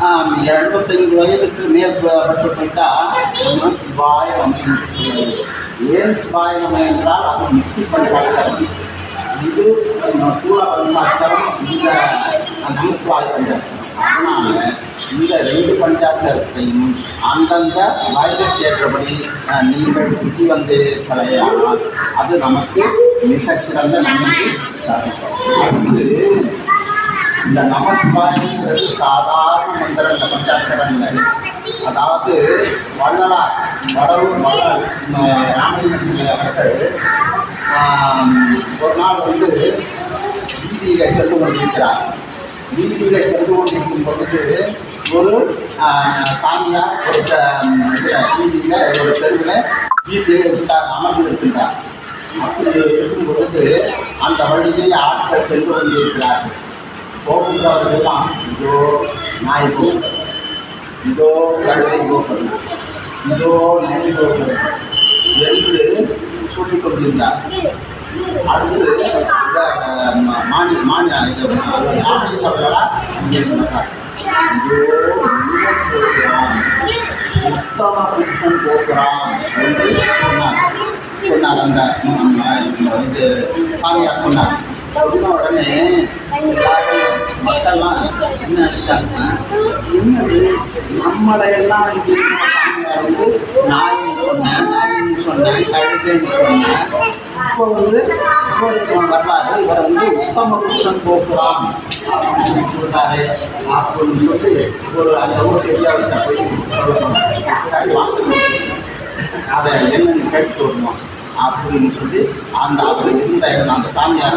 ஆம், வயதுக்கு மேற்பட்டு போயிட்டா நம்ம ஏன் சிவாய என்றால் அது முக்தி பஞ்சாட்சரம் இது சூழ பஞ்சாட்சரம் இந்த நமசிவாய பஞ்சாட்சரம் இந்த ரெண்டு பஞ்சாட்சரத்தையும் அந்தந்த வயதுக்கு ஏற்றபடி அஹ், நீங்கள் சுற்றி வந்து கலையானால் அது நமக்கு மிகச்சிறந்த நன்மை தரும். அடுத்து இந்த நமசிவாயங்கிறது சாதாரண மந்திரம் இந்த பஞ்சாட்சரங்கள் அதாவது வள்ளலார் வடலூர் வள்ளல் ராமலிங்கம் அவர்கள் ஒரு நாள் வந்து வீதியில் சென்று கொண்டிருக்கிறார். வீதியில் சென்று கொண்டிருக்கும் பொழுது ஒரு சாமியார் ஒரு வீதியில் ஒரு தெருவில் வீட்டிலே இருக்கார் அமர்ந்து இருக்கின்றார். அப்படி இருக்கும் பொழுது அந்த வழியை ஆட்கள் சென்று கொண்டிருக்கிறார்கள். போகின்றவர்களெல்லாம் இதோ நாய் போகிறது இதோ கழுதை போகிறது இதோ நரி போகிறது என்று சொல்லிக் கொண்டிருந்தார் அடுத்து மாநில மாநில இது ராமலிங்கவர்களா இங்கே இருந்தார் இதோ முருகன் போகிறான் உத்தம புருஷன் போகிறான் என்று சொன்னார். சொன்னார் அந்த ம், இது சாமியார் சொன்னார் சொன்ன உடனே மக்கள்லாம் என்ன நினைச்சாங்கன்னா என்னது? நம்மளை எல்லாம் வந்து நாயின்னு சொன்னேன் நாயின்னு சொன்னேன் கழுதைன்னு சொன்னேன். இப்போ வந்து இவர் வரலாறு இவர் வந்து உத்தம புருஷன் போக்குறான் அப்படின்னு சொல்றாரு அப்படின்னு சொல்லி ஒரு அந்த ஊர் பெரியவர்கிட்ட போய் அதை என்னன்னு கேட்டு வரணும் அப்படின்னு சொல்லி அந்த அவர் இருந்த இடம் அந்த சாமியார்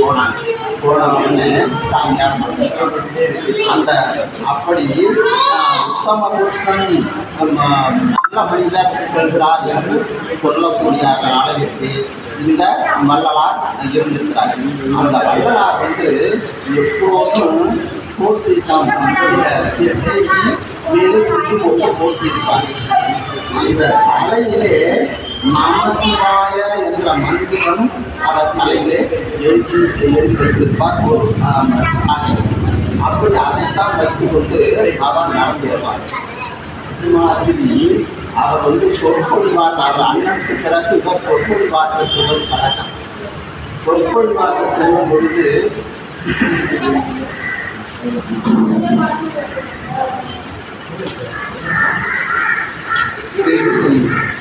போனாங்க. போன சாமியார் அந்த அப்படி உத்தம புருஷன் நல்ல மனிதர் சொல்கிறார் என்று சொல்லக்கூடிய அளவிற்கு இந்த வள்ளலார் இருந்திருக்கிறார் அந்த வள்ளலார் வந்து எப்போதும் போட்டி தான் மேலே சுட்டு போட்டு போட்டியிருப்பார் அந்த தலையிலே நமசிவாய என்ற மந்திரம் அவர் தலையிலே எழுதி எழுதி வைத்திருப்பார் ஒரு ஆம், சாமி. அப்படி அதைத்தான் வைத்துக் கொண்டு அவர் நடந்து வருவார் இது மாதிரி அவர் வந்து சொற்பொழிவார் அவர் அண்ணனுக்கு பிறகு இவர் சொற்பொழிவாற்ற சொல்வது பழக்கம் சொற்பொழிவாற்ற செல்லும் பொழுது